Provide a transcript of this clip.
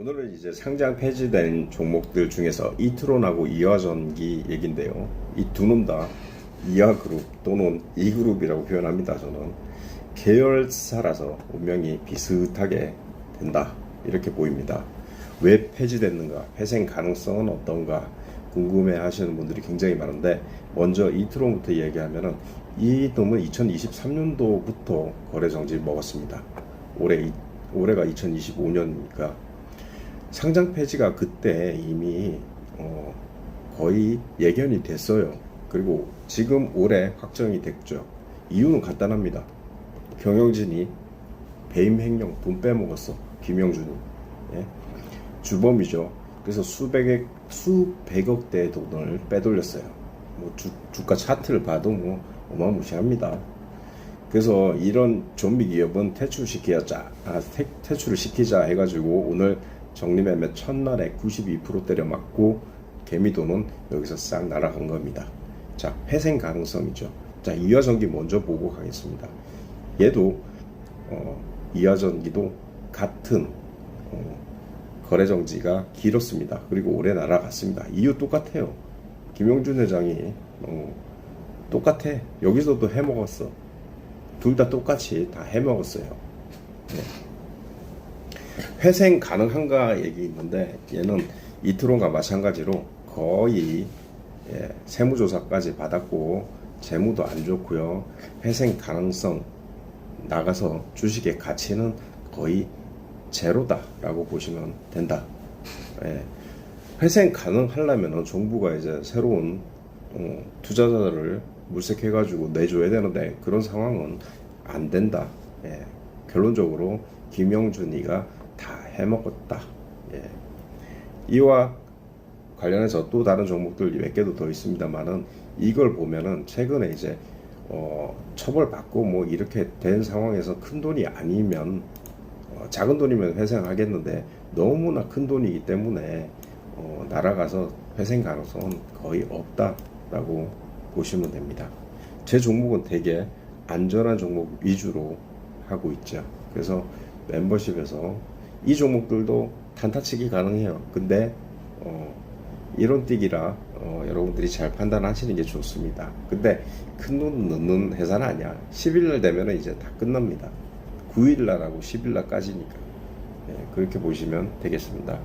오늘은 이제 상장 폐지된 종목들 중에서 이트론하고 이화전기 얘긴데요. 이 두 놈 다 이화그룹 또는 이그룹이라고 표현합니다. 저는 계열사라서 운명이 비슷하게 된다 이렇게 보입니다. 왜 폐지됐는가, 회생 가능성은 어떤가 궁금해하시는 분들이 굉장히 많은데 먼저 이트론부터 얘기하면은 이 놈은 2023년도부터 거래 정지 먹었습니다. 올해 이- 올해가 2025년이니까 상장 폐지가 그때 이미 어, 거의 예견이 됐어요. 그리고 지금 올해 확정이 됐죠. 이유는 간단합니다. 경영진이 배임 횡령 돈 빼먹었어. 김영준이 예? 주범이죠. 그래서 수백억 수백억 대의 돈을 빼돌렸어요. 뭐 주, 주가 차트를 봐도 뭐 어마무시합니다. 그래서 이런 좀비 기업은 퇴출시키자, 아, 퇴, 퇴출을 시키자 해가지고 오늘 정리매매 첫날에 92% 때려 맞고 개미돈은 여기서 싹 날아간 겁니다. 자, 회생 가능성이죠. 자, 이화전기 먼저 보고 가겠습니다. 얘도 어, 이화전기도 같은 어, 거래 정지가 길었습니다. 그리고 올해 날아갔습니다. 이유 똑같아요. 김용준 회장이 어, 똑같아. 여기서도 해먹었어. 둘 다 똑같이 다 해먹었어요. 네. 회생 가능한가 얘기 있는데 얘는 이트론과 마찬가지로 거의 예, 세무조사까지 받았고 재무도 안 좋고요. 회생 가능성 나가서 주식의 가치는 거의 제로다라고 보시면 된다. 예. 회생 가능하려면 정부가 이제 새로운 어, 투자자를 물색해가지고 내줘야 되는데 그런 상황은 안 된다. 예. 결론적으로 김영준이가 다 해먹었다. 예. 이와 관련해서 또 다른 종목들 몇 개도 더 있습니다만은 이걸 보면은 최근에 이제 어, 처벌받고 뭐 이렇게 된 상황에서 큰 돈이 아니면 어, 작은 돈이면 회생하겠는데 너무나 큰 돈이기 때문에 어, 날아가서 회생 가능성은 거의 없다라고 보시면 됩니다. 제 종목은 되게 안전한 종목 위주로 하고 있죠. 그래서 멤버십에서 이 종목들도 단타치기 가능해요. 근데 어, 이런 뛰기라 어, 여러분들이 잘 판단하시는 게 좋습니다. 근데 큰 돈 넣는 회사는 아니야. 10일날 되면 이제 다 끝납니다. 9일날하고 10일날까지니까 예, 그렇게 보시면 되겠습니다.